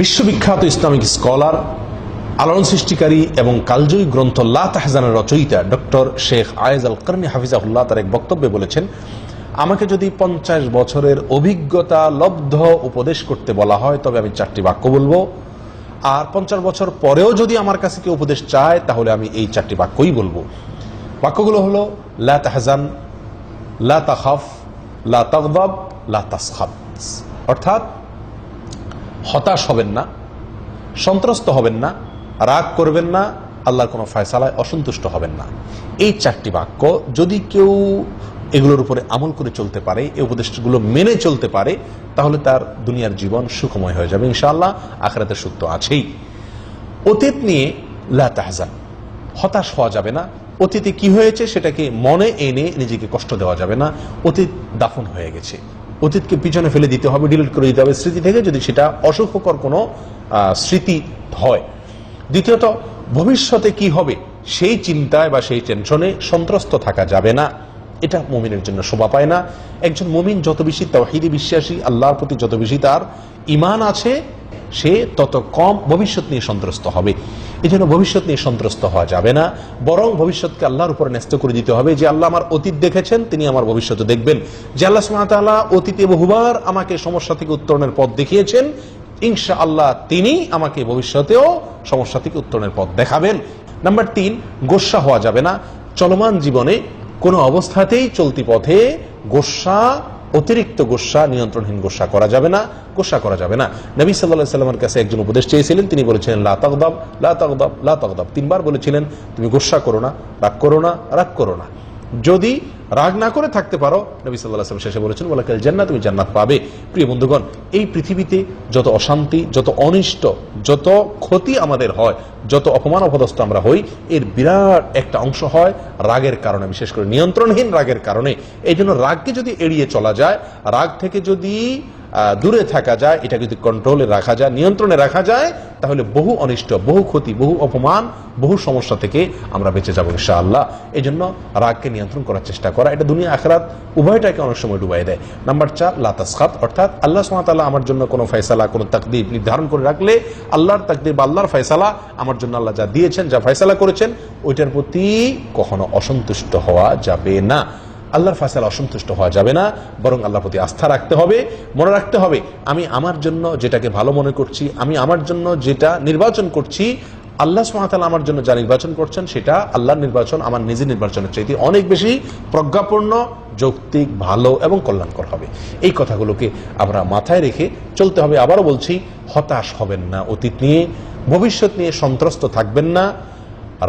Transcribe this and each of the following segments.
বিশ্ববিখ্যাত Islamic scholar, আলোড়ন সৃষ্টিকারী এবং কালজয়ী গ্রন্থ লা তাহজানের রচয়িতা doctor Sheikh Ayez Al Qarni হাফিজাহুল্লাহ তার এক বক্তব্যে বলেছেন, আমাকে যদি পঞ্চাশ বছরের অভিজ্ঞতা, লব্ধ উপদেশ করতে বলা হয়, তবে আমি চারটি বাক্য বলব। আর পঞ্চাশ বছর পরেও যদি আমার কাছে কেউ উপদেশ চায়, তাহলে আমি এই চারটি বাক্যই বলব। বাক্যগুলো হলো, লা তাহজান, লা তাখাফ, লা তাগদাব, লা তাসখাব অর্থাৎ হতাশ হবেন না, সন্ত্রস্ত হবেন না, রাগ করবেন না, আল্লাহর কোনো ফয়সালায় অসন্তুষ্ট হবেন না। এই চারটি বাক্য যদি কেউ এগুলোর উপরে আমল করে চলতে পারে, এই উপদেশগুলো মেনে চলতে পারে, তাহলে তার দুনিয়ার জীবন সুখময় হয়ে যাবে ইনশাআল্লাহ আখরাতের সুখ তো আছেই। অতীত নিয়ে লা তাহজান, হতাশ হওয়া যাবে না। অতীতে কি হয়েছে সেটাকে মনে এনে নিজেকে কষ্ট দেওয়া যাবে না। অতীত দাফন হয়ে গেছে। অতীতকে পিছনে ফেলে দিতে হবে ডিলিট করে দিতে হবে স্মৃতি থেকে যদি সেটা অসুখকর কোনো স্মৃতি হয়। দ্বিতীয়ত, ভবিষ্যতে কি হবে? সেই চিন্তায় বা সেই টেনশনে সন্ত্রস্ত থাকা যাবে না। এটা মুমিনের জন্য শোভা পায় না। একজন মুমিন যত বেশি তহিদি বিশ্বাসী, আল্লাহর প্রতি যত বেশি তার ইমান আছে, সে তত কম ভবিষ্যৎ নিয়ে সন্ত্রস্ত হবে। এই জন্য ভবিষ্যৎ নিয়ে সন্ত্রস্ত হওয়া যাবে না। বরং ভবিষ্যৎকে আল্লাহর উপরে ন্যস্ত করে দিতে হবে যে আল্লাহ আমার অতীত দেখেছেন, তিনি আমার ভবিষ্যৎ দেখবেন। যে আল্লাহ সুমাতাল্লাহ অতীতে বহুবার আমাকে সমস্যা থেকে উত্তরণের পথ দেখিয়েছেন ইনশা আল্লাহ তিনি আমাকে ভবিষ্যতেও সমস্যা থেকে উত্তরণের পথ দেখাবেন। নাম্বার তিন গোস্বা হওয়া যাবে না। চলমান জীবনে কোনো অবস্থাতেই চলতি পথে গোস্বা অতিরিক্ত গোসা, নিয়ন্ত্রণহীন গোসা করা যাবে না, গোসা করা যাবে না। নবী সাল্লাহ সাল্লামের কাছে একজন উপদেশ চেয়েছিলেন, তিনি বলেছিলেন, লা তাকদাব লা তিনবার বলেছিলেন, তুমি গোসা করো না, রাগ করো না, রাগ করো না। যদি রাগ না করে থাকতে পারো। নবী সাল্লাহ শেষে বলেছেন ওলাকাল জান্নাত তুমি জান্নাত। পাবে। প্রিয় বন্ধুগণ, এই পৃথিবীতে যত অশান্তি, যত অনিষ্ট, যত ক্ষতি আমাদের হয়, যত অপমান অপদস্থ আমরা হই, এর বিরাট একটা অংশ হয় রাগের কারণে, বিশেষ করে নিয়ন্ত্রণহীন রাগের কারণে। এই জন্য রাগকে যদি এড়িয়ে চলা যায়, রাগ থেকে যদি দূরে থাকা যায়, এটা যদি কন্ট্রোলে রাখা যায়, নিয়ন্ত্রণে রাখা যায়, তাহলে বহু অনিষ্ট, বহু ক্ষতি, বহু অপমান, বহু সমস্যা থেকে আমরা বেঁচে যাব ইনশাআল্লাহ। এই জন্য রাগকে নিয়ন্ত্রণ করার চেষ্টা করা। এটা দুনিয়া আখরাত উভয়টাকে অনেক সময় ডুবাই দেয়। নাম্বার চার লাতাসখাত অর্থাৎ আল্লাহ সুমাতাল্লাহ আমার জন্য কোনো ফয়সালা, কোনো তাকদির নির্ধারণ করে রাখলে আল্লাহর তাকদির বা আল্লাহর ফয়সালা আমার জন্য আল্লাহ যা দিয়েছেন, যা ফয়সালা করেছেন, ওইটার প্রতি কখনো অসন্তুষ্ট হওয়া যাবে না। আল্লাহর ফায়সালা অসন্তুষ্ট হওয়া যাবে না, বরং আল্লাহর প্রতি আস্থা রাখতে হবে, মনে রাখতে হবে, আমি আমার জন্য যেটাকে ভালো মনে করছি, আমি আমার জন্য যেটা নির্বাচন করছি, আল্লাহ সুমাতাল আমার জন্য যা নির্বাচন করছেন, সেটা আল্লাহর নির্বাচন, আমার নিজের নির্বাচনের চাইতে অনেক বেশি প্রজ্ঞাপূর্ণ, যৌক্তিক, ভালো এবং কল্যাণকর হবে। এই কথাগুলোকে আমরা মাথায় রেখে চলতে হবে। আবারও বলছি, হতাশ হবেন না অতীত নিয়ে, ভবিষ্যৎ নিয়ে সন্ত্রস্ত থাকবেন না,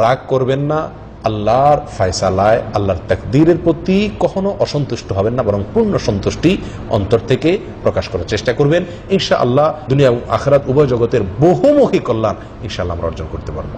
রাগ করবেন না আল্লাহর ফায়সালায়, আল্লাহর তাকদীরের প্রতি কখনো অসন্তুষ্ট হবেন না, বরং পূর্ণ সন্তুষ্টি অন্তর থেকে প্রকাশ করার চেষ্টা করবেন। ইনশা আল্লাহ দুনিয়া এবং আখরাত উভয় জগতের বহুমুখী কল্যাণ ইনশাআল্লাহ আমরা অর্জন করতে পারব।